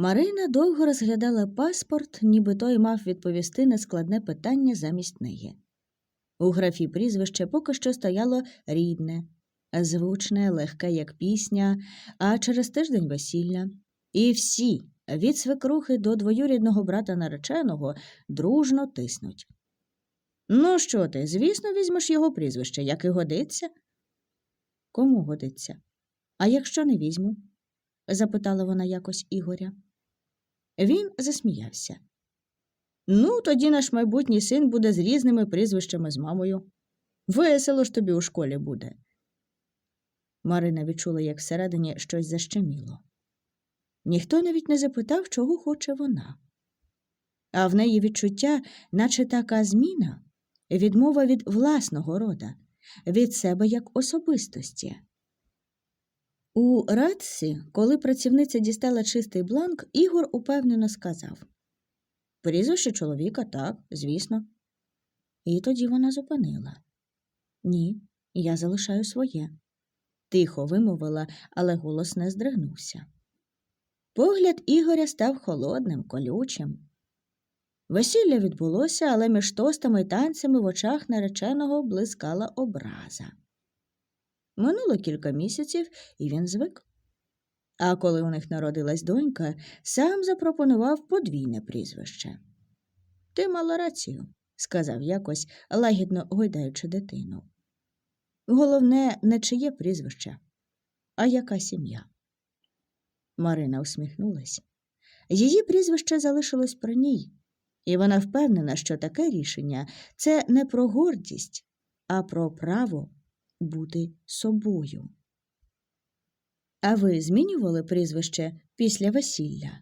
Марина довго розглядала паспорт, ніби той мав відповісти на складне питання замість неї. У графі прізвище поки що стояло рідне, звучне, легке, як пісня, а через тиждень весілля. І всі, від свекрухи до двоюрідного брата нареченого, дружно тиснуть. Ну, що ти, звісно, візьмеш його прізвище, як і годиться? Кому годиться? А якщо не візьму? запитала вона якось Ігоря. Він засміявся. Ну, тоді наш майбутній син буде з різними прізвищами з мамою. Весело ж тобі у школі буде. Марина відчула, як всередині щось защеміло. Ніхто навіть не запитав, чого хоче вона. А в неї відчуття, наче така зміна, відмова від власного рода, від себе як особистості. У радці, коли працівниця дістала чистий бланк, Ігор упевнено сказав Прізвище чоловіка, так, звісно. І тоді вона зупинила. Ні, я залишаю своє. Тихо вимовила, але голос не здригнувся. Погляд Ігоря став холодним, колючим. Весілля відбулося, але між тостами й танцями в очах нареченого блискала образа. Минуло кілька місяців, і він звик. А коли у них народилась донька, сам запропонував подвійне прізвище. Ти мала рацію, сказав якось, лагідно гойдаючи дитину. Головне, не чиє прізвище, а яка сім'я. Марина усміхнулась. Її прізвище залишилось при ній, і вона впевнена, що таке рішення це не про гордість, а про право бути собою. А ви змінювали прізвище після весілля?